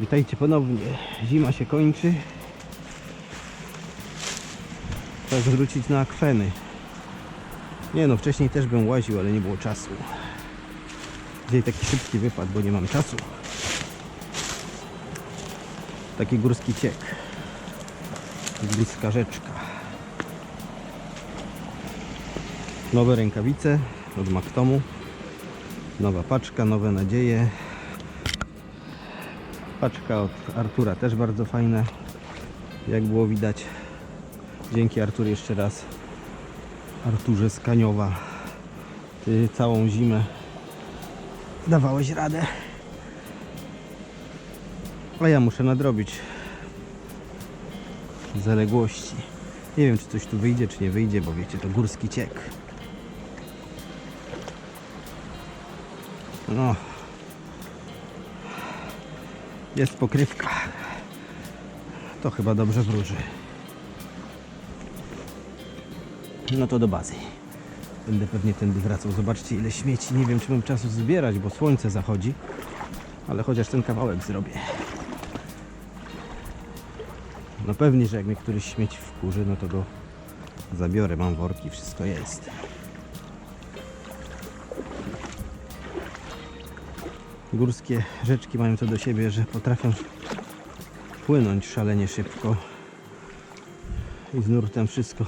Witajcie ponownie. Zima się kończy. Czas wrócić na akweny. Nie no, wcześniej też bym łaził, ale nie było czasu. Dzisiaj taki szybki wypad, bo nie mam czasu. Taki górski ciek. Bliska rzeczka. Nowe rękawice od Maktomu. Nowa paczka, nowe nadzieje. Paczka od Artura też bardzo fajna. Jak było widać. Dzięki Artur jeszcze raz. Arturze z Kaniowa. Ty całą zimę dawałeś radę. A ja muszę nadrobić zaległości. Nie wiem, czy coś tu wyjdzie, czy nie wyjdzie, bo wiecie, to górski ciek. No. Jest pokrywka. To chyba dobrze wróży. No to do bazy. Będę pewnie tędy wracał. Zobaczcie ile śmieci. Nie wiem czy mam czasu zbierać, bo słońce zachodzi. Ale chociaż ten kawałek zrobię. No pewnie, że jak mnie któryś śmieć wkurzy, no to go zabiorę. Mam worki, wszystko jest. Górskie rzeczki mają to do siebie, że potrafią płynąć szalenie szybko. I z nurtem wszystko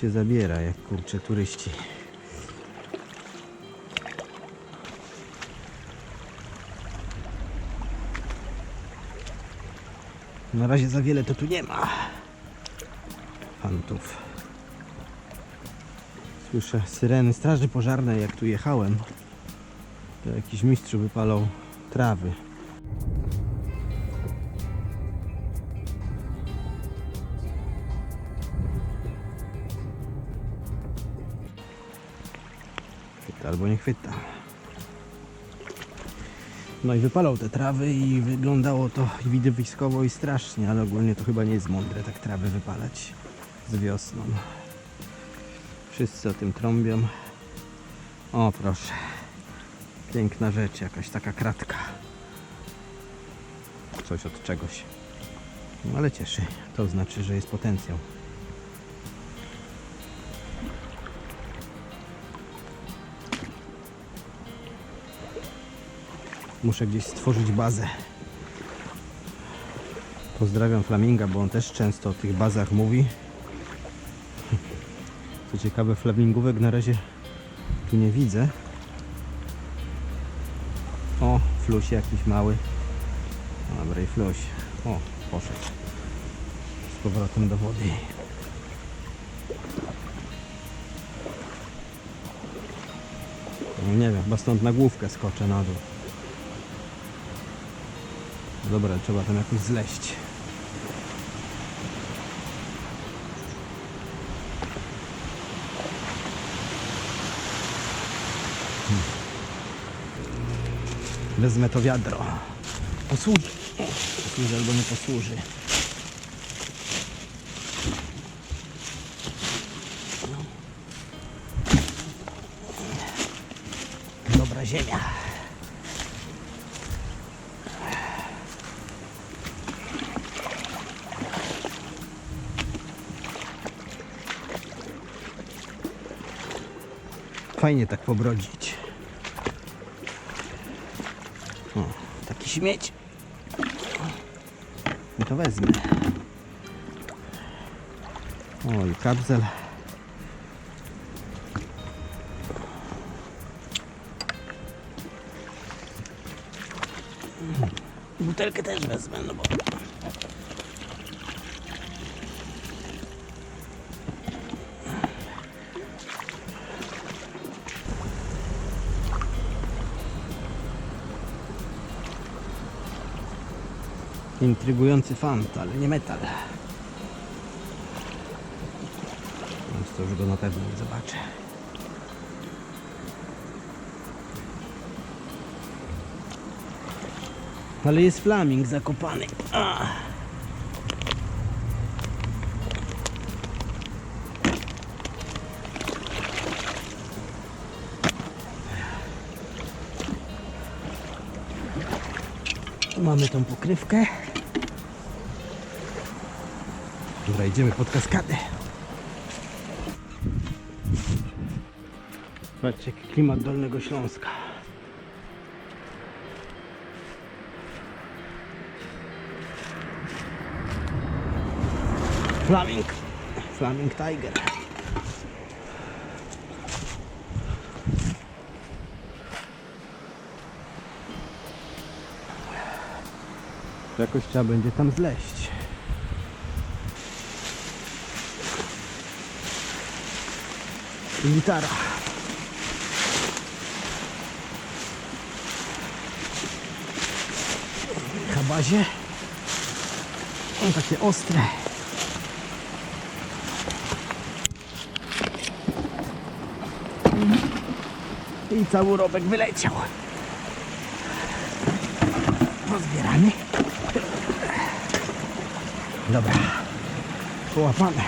się zabiera, jak kurcze turyści. Na razie za wiele to tu nie ma. Fantów. Słyszę syreny straży pożarnej, jak tu jechałem. To jakiś mistrz wypalał trawy. Chwyta albo nie chwyta. No i wypalał te trawy i wyglądało to widowiskowo i strasznie, ale ogólnie to chyba nie jest mądre tak trawy wypalać z wiosną. Wszyscy o tym trąbią. O proszę. Piękna rzecz, jakaś taka kratka. Coś od czegoś. No ale cieszy. To znaczy, że jest potencjał. Muszę gdzieś stworzyć bazę. Pozdrawiam Flaminga, bo on też często o tych bazach mówi. Co ciekawe, flamingówek na razie tu nie widzę. O, fluś jakiś mały. Dobra, i fluś. O, poszedł. Z powrotem do wody. No nie wiem, chyba stąd na główkę skoczę na dół. Dobra, trzeba tam jakoś zleść. Wezmę to wiadro. Posłuży. Posłuży albo nie posłuży. Dobra ziemia. Fajnie tak pobrodzić. Śmieć. I to wezmę. O, i kapzel. Butelkę też wezmę, no bo... Intrygujący fant, ale nie metal. Więc to już go na pewno nie zobaczę. Ale jest flaming zakopany. Mamy tą pokrywkę. Dobra, idziemy pod kaskadę. Patrzcie, jaki klimat Dolnego Śląska. Flaming. Flaming Tiger. Jakoś trzeba będzie tam zleść. I gitara. Kabazie. O, takie ostre. I cały robek wyleciał. Pozbierany. Dobra. Połapane.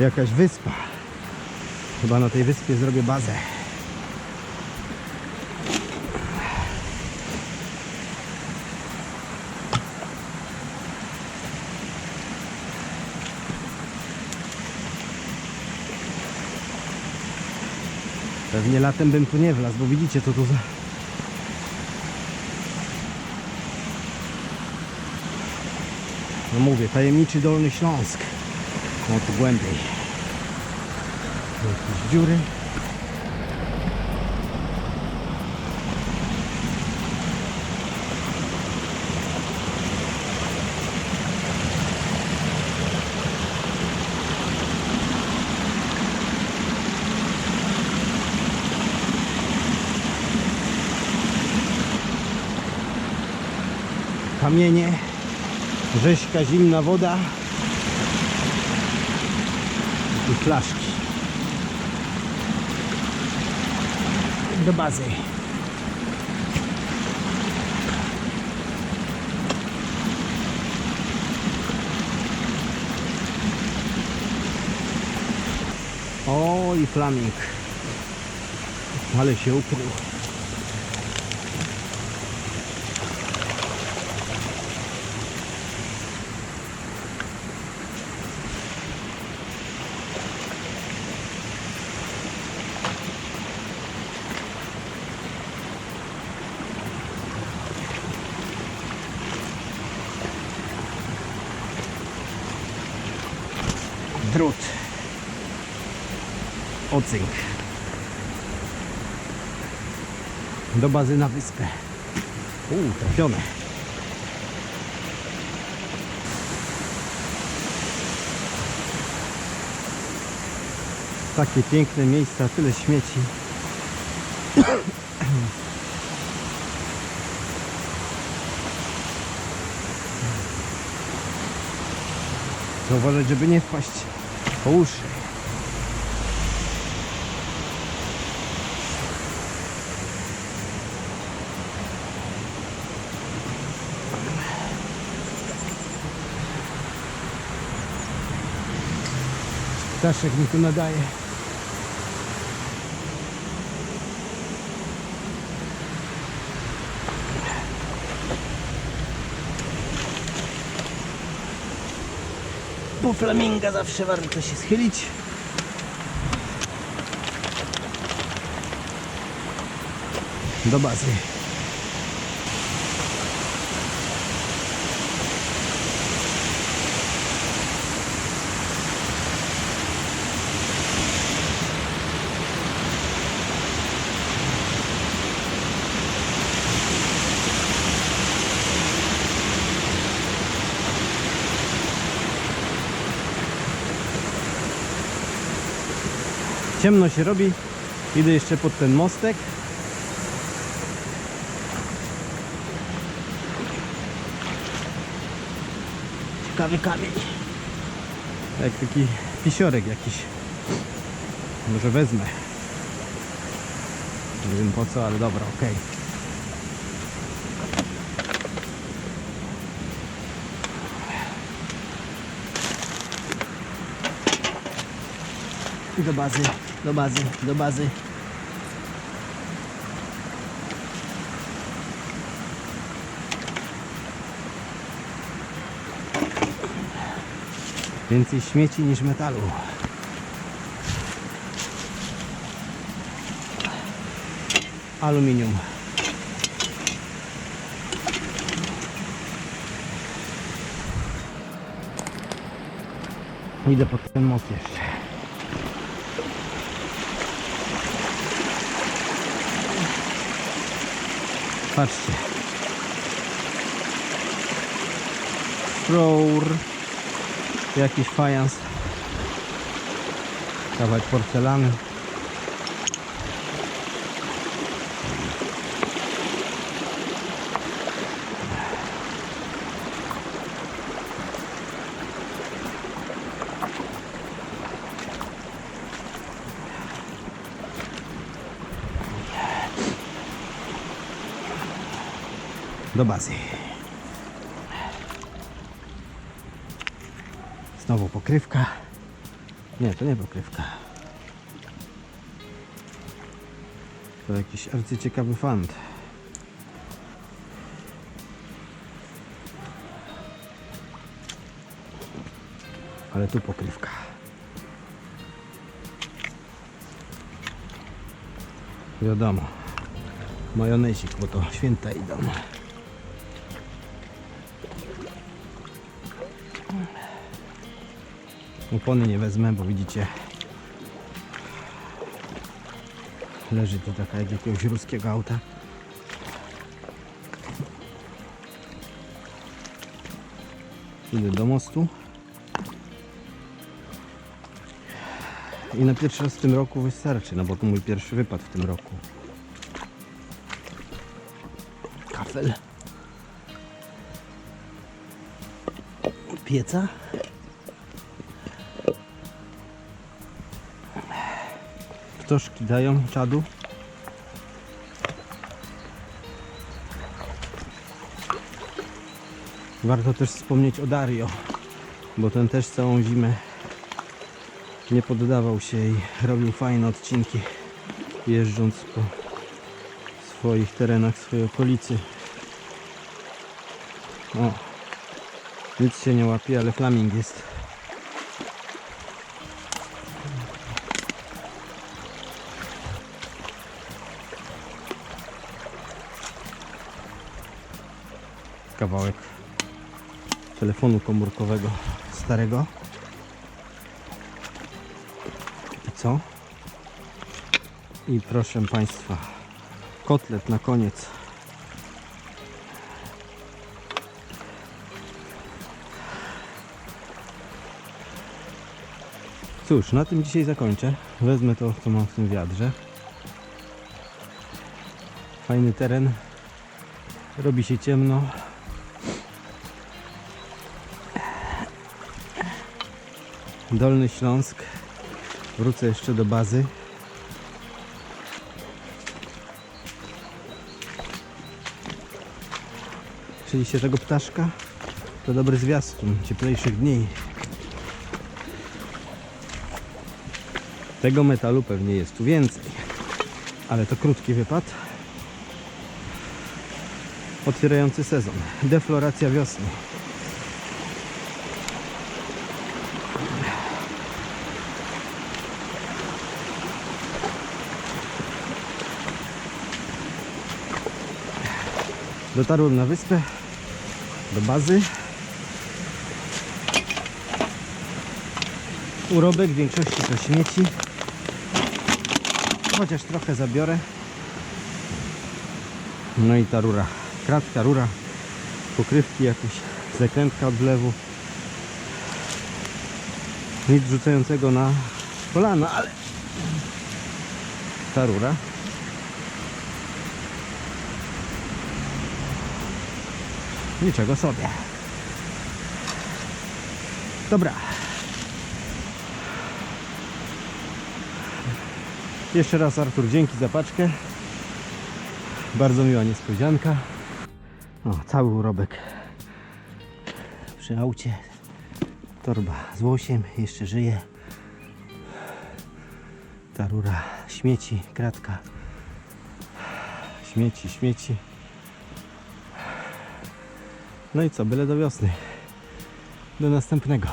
Jakaś wyspa. Chyba na tej wyspie zrobię bazę. Pewnie latem bym tu nie wlazł, bo widzicie co tu za... No mówię, tajemniczy Dolny Śląsk. No tu głębiej. Tu Jakieś dziury. Kamienie, rzeźka, zimna woda i flaszki. Do bazy. O i flaming. Ale się ukrył. Ocynk do bazy na wyspę. Uuu, trafione. Takie piękne miejsca, tyle śmieci. Trzeba uważać, żeby nie wpaść po uszy. Ptaszek mi tu nadaje. Po flaminga zawsze warto się schylić. Do bazy. Ciemno się robi. Idę jeszcze pod ten mostek. Ciekawy kamień. Jak taki pisiorek jakiś. Może wezmę. Nie wiem po co, ale dobra, okej. Do bazy, do bazy, do bazy. Więcej śmieci niż metalu. Aluminium. Idę pod ten most jeszcze. Patrzcie. Floor. Jakiś fajans. Kawałek porcelany. Do bazy. Znowu pokrywka. Nie, to nie pokrywka. To jakiś arcyciekawy fant. Ale tu pokrywka. Wiadomo. Majonezik, bo to święta idą. Opony nie wezmę, bo widzicie leży tu taka jak jakiegoś ruskiego auta. Idę do mostu. I na pierwszy raz w tym roku wystarczy, no bo to mój pierwszy wypad w tym roku. Kafel. Pieca. Ptoszki dają czadu. Warto też wspomnieć o Dario, bo ten też całą zimę nie poddawał się i robił fajne odcinki jeżdżąc po swoich terenach, swojej okolicy. O, nic się nie łapie, ale flaming jest. Kawałek telefonu komórkowego starego. I co? I proszę Państwa, kotlet na koniec. Cóż, na tym dzisiaj zakończę. Wezmę to, co mam w tym wiadrze. Fajny teren. Robi się ciemno. Dolny Śląsk. Wrócę jeszcze do bazy. Słyszeliście tego ptaszka? To dobry zwiastun cieplejszych dni. Tego metalu pewnie jest tu więcej. Ale to krótki wypad. Otwierający sezon. Defloracja wiosny. Dotarłem na wyspę, do bazy. Urobek w większości to śmieci. Chociaż trochę zabiorę. No i ta rura. Kratka, rura, pokrywki jakieś, zakrętka od. Nic rzucającego na kolana, ale ta rura Niczego sobie. Dobra. Jeszcze raz Artur, dzięki za paczkę. Bardzo miła niespodzianka. O, cały urobek przy aucie. Torba z łosiem, jeszcze żyje. Pusta rura, śmieci, kratka. Śmieci, śmieci. No i co, byle do wiosny. Do następnego.